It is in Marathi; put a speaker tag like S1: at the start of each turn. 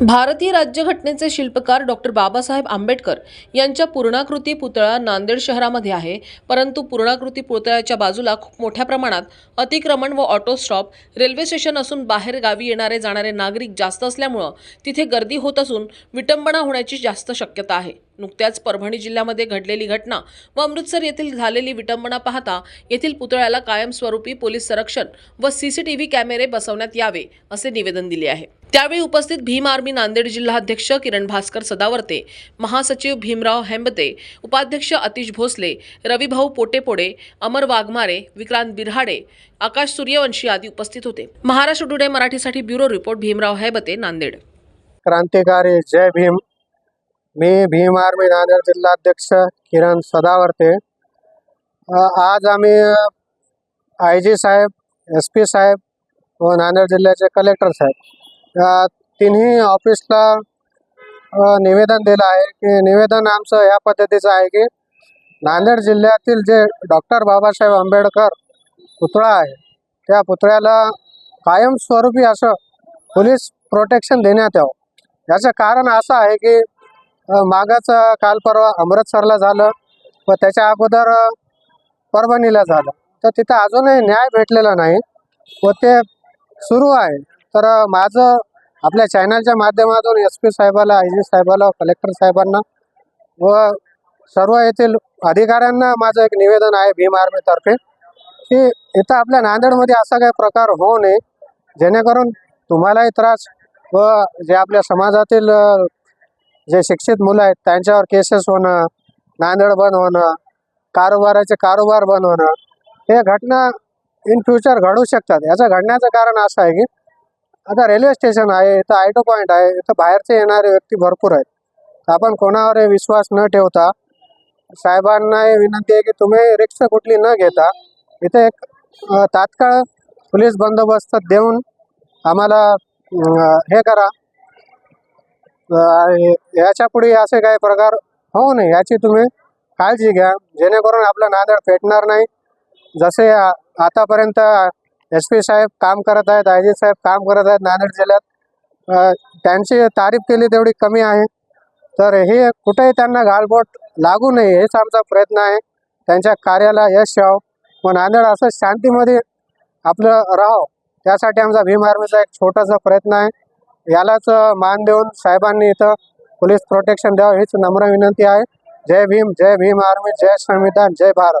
S1: भारतीय राज्यघटनेचे शिल्पकार डॉक्टर बाबासाहेब आंबेडकर यांच्या पूर्णाकृती पुतळा नांदेड शहरामध्ये आहे. परंतु पूर्णाकृती पुतळ्याच्या बाजूला खूप मोठ्या प्रमाणात अतिक्रमण व ऑटो स्टॉप रेल्वे स्टेशन असून बाहेर गावी येणारे जाणारे नागरिक जास्त असल्यामुळं तिथे गर्दी होत असून विटंबना होण्याची जास्त शक्यता आहे. नुकत्याच परभणी जिल्ह्यामध्ये घडलेली घटना व अमृतसर येथील झालेली विटंबना पाहता येथील पुतळ्याला कायमस्वरूपी पोलीस संरक्षण व सीसीटीव्ही कॅमेरे बसवण्यात यावे असे निवेदन दिले आहे. त्यावेळी उपस्थित भीम आर्मी नांदेड जिल्हाध्यक्ष किरण भास्कर सदावर्ते महासचिव भीमराव हेंबते उपाध्यक्ष अतिश भोसले रविभाऊ पोटेपोडे अमर वाघमारे विक्रांत बिरहाडे आकाश सूर्यवंशी आदी उपस्थित होते. महाराष्ट्र टुडे मराठीसाठी ब्युरो रिपोर्ट भीमराव हेबते नांदेड.
S2: क्रांतिकारी जय भीम. मी भीम आर्मी नांदेड जिल्हाध्यक्ष किरण सदावर्ते. आज आम्ही आय जी साहेब एस पी साहेब व नांदेड जिल्ह्याचे कलेक्टर साहेब. तिन्ही ऑफिसला निवेदन दिलं आहे की निवेदन आमचं या पद्धतीचं आहे की नांदेड जिल्ह्यातील जे डॉक्टर बाबासाहेब आंबेडकर पुतळा आहे त्या पुतळ्याला कायमस्वरूपी असं पोलीस प्रोटेक्शन देण्यात यावं. याचं कारण असं आहे की अ, काल परवा अमृतसरला झालं व त्याच्या अगोदर परभणीला झालं. तर तिथं अजूनही न्याय भेटलेला नाही व ते सुरू आहे. तर माझं आपल्या चॅनलच्या माध्यमातून एस पी साहेबाला आय जी साहेबाला कलेक्टर साहेबांना व सर्व येथील अधिकाऱ्यांना माझं एक निवेदन आहे भीम आर्मीतर्फे की इथं आपल्या नांदेडमध्ये असा काही प्रकार होऊ नये जेणेकरून तुम्हालाही त्रास व जे आपल्या समाजातील जे शिक्षित मुलं आहेत त्यांच्यावर केसेस होणं नांदेड बंद होणं कारोबाराचे कारोबार बंद होणं हे घटना इन फ्युचर घडू शकतात. याचं घडण्याचं कारण असं आहे की आता रेल्वे स्टेशन आहे इथं आयटो पॉईंट आहे इथं बाहेरचे येणारे व्यक्ती भरपूर आहेत. आपण कोणावरही विश्वास न ठेवता साहेबांनाही विनंती आहे की तुम्ही रिक्षा कुठली न घेता इथे एक तात्काळ पोलीस बंदोबस्त देऊन आम्हाला हे करा. अ, याच्यापुढे असे काही प्रकार होऊ नये याची तुम्ही काळजी घ्या. जेणेकरून आपलं नादळ फेटणार नाही. जसे आतापर्यंत एस पी साहेब काम करत आहेत आय जी साहेब काम करत आहेत नांदेड जिल्ह्यात. त्यांची तारीफ केली तेवढी कमी आहे. तर हे कुठेही त्यांना गालबोट लागू नये हेच आमचा प्रयत्न आहे. त्यांच्या कार्याला यश यावं. व नांदेड असं शांतीमध्ये आपलं राहावं त्यासाठी आमचा भीम आर्मीचा एक छोटासा प्रयत्न आहे. यालाच मान देऊन साहेबांनी इथं पोलीस प्रोटेक्शन द्यावं हीच नम्र विनंती आहे. जय भीम जय भीम आर्मी जय संविधान जय भारत.